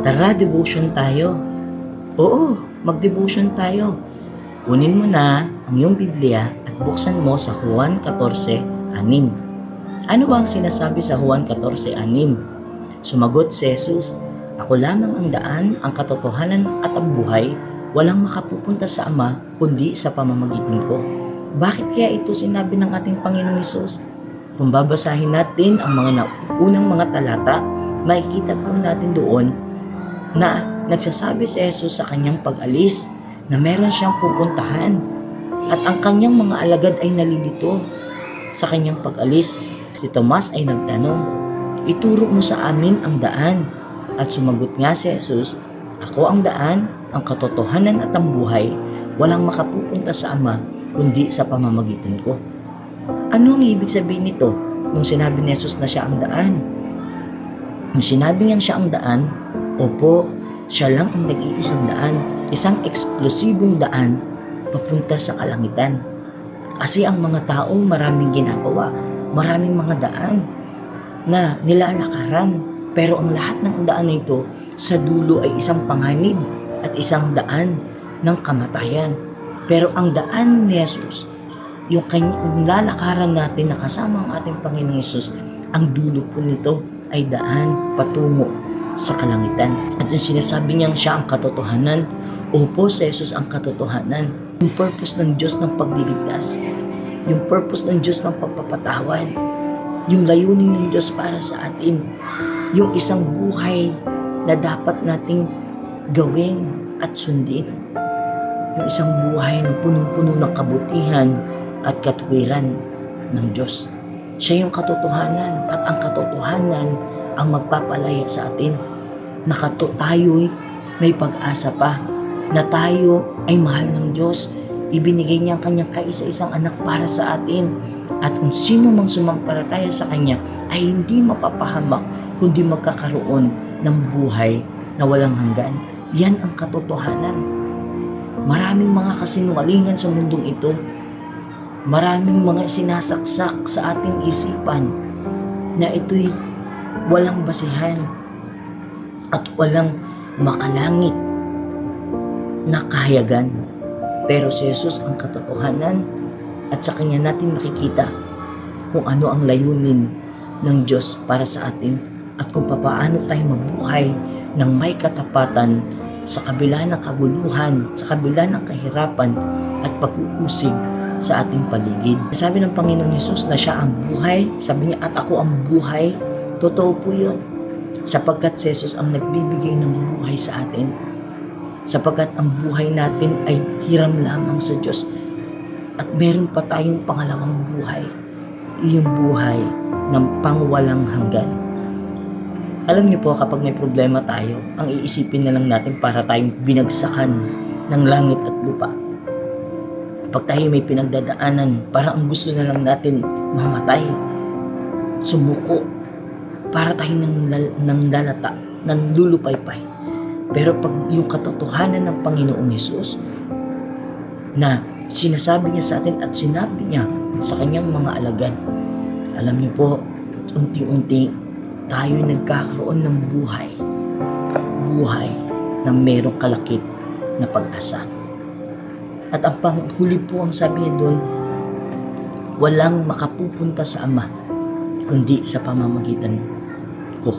Tara, devotion tayo. Oo, mag-devotion tayo. Kunin mo na ang iyong Biblia at buksan mo sa Juan 14:6. Ano ba ang sinasabi sa Juan 14:6? Sumagot si Jesus, Ako lamang ang daan, ang katotohanan at ang buhay. Walang makapupunta sa Ama kundi sa pamamagitan ko. Bakit kaya ito sinabi ng ating Panginoong Hesus? Kung babasahin natin ang mga unang mga talata, makikita po natin doon na nagsasabi si Jesus sa kanyang pag-alis na meron siyang pupuntahan at ang kanyang mga alagad ay nalilito sa kanyang pag-alis. Si Tomas ay nagtanong, Ituro mo sa amin ang daan. At sumagot nga si Jesus, Ako ang daan, ang katotohanan at ang buhay. Walang makapupunta sa Ama kundi sa pamamagitan ko. Ano ang ibig sabihin nito nung sinabi ni Jesus na siya ang daan? Nung sinabi niyang siya ang daan, opo, siya lang ang nag-iisang daan, isang eksklusibong daan papunta sa kalangitan. Kasi ang mga tao maraming ginagawa, maraming mga daan na nilalakaran. Pero ang lahat ng daan na ito sa dulo ay isang panganib at isang daan ng kamatayan. Pero ang daan ni Jesus, yung kanyang lalakaran natin na kasama ang ating Panginoong Yesus, ang dulo po nito ay daan patungo sa kalangitan. At yung sinasabi niyang siya ang katotohanan, opo si Jesus ang katotohanan. Yung purpose ng Diyos ng pagliligtas, yung purpose ng Diyos ng pagpapatawad, yung layunin ng Diyos para sa atin, yung isang buhay na dapat nating gawin at sundin. Yung isang buhay na punong-puno ng kabutihan at katwiran ng Diyos. Siya yung katotohanan at ang katotohanan ang magpapalaya sa atin na kato tayo'y may pag-asa pa na tayo ay mahal ng Diyos. Ibinigay niya ang kanyang kaisa-isang anak para sa atin. At kung sino mang sumampalataya sa kanya ay hindi mapapahamak kundi magkakaroon ng buhay na walang hanggan. Yan ang katotohanan. Maraming mga kasinungalingan sa mundong ito. Maraming mga sinasaksak sa ating isipan na ito'y walang basihan at walang makalangit na kahayagan. Pero si Jesus ang katotohanan at sa Kanya natin makikita kung ano ang layunin ng Diyos para sa atin at kung papaano tayo mabuhay ng may katapatan sa kabila ng kaguluhan, sa kabila ng kahirapan at pag-uusig sa ating paligid. Sabi ng Panginoon Yesus na siya ang buhay, sabi niya at ako ang buhay, totoo po yun. Sapagkat si Jesus ang nagbibigay ng buhay sa atin. Sapagkat ang buhay natin ay hiram lamang sa Diyos. At meron pa tayong pangalawang buhay. Iyong buhay ng pangwalang hanggan. Alam niyo po kapag may problema tayo, ang iisipin na lang natin para tayong binagsakan ng langit at lupa. Pag tayo may pinagdadaanan, parang ang gusto na lang natin mamatay. Sumuko. Para tayo nang, nang lalata, nang lulupaypay. Pero pag yung katotohanan ng Panginoong Yesus na sinasabi niya sa atin at sinabi niya sa kanyang mga alagad, alam niyo po, unti-unti tayo nagkakaroon ng buhay. Buhay na merong kalakit na pag-asa. At ang panghuli po ang sabi niya doon, walang makapupunta sa Ama kundi sa pamamagitan ko.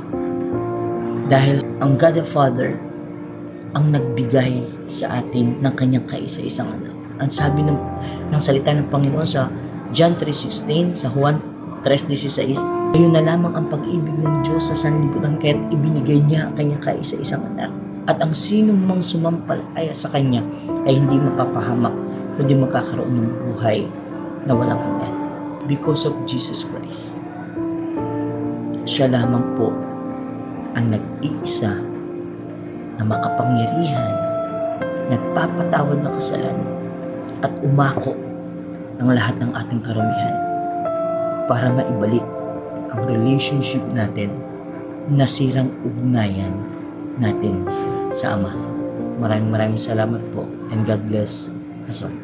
Dahil ang God the Father ang nagbigay sa atin ng kanyang kaisa-isang anak. Ang sabi ng, ng salita ng Panginoon sa John 3.16, sa Juan 3.16, ayun na lamang ang pag-ibig ng Diyos sa sanlibutan kaya't ibinigay niya ang kanyang kaisa-isang anak. At ang sino mang sumampalataya sa kanya ay hindi mapapahamak kundi magkakaroon ng buhay na walang hanggan. Because of Jesus Christ. Siya lamang po ang nag-iisa na makapangyarihan, nagpapatawad ng kasalanan at umako ng lahat ng ating karamihan para maibalik ang relationship natin na sirang ugnayan natin sa Ama. Maraming maraming salamat po and God bless us all.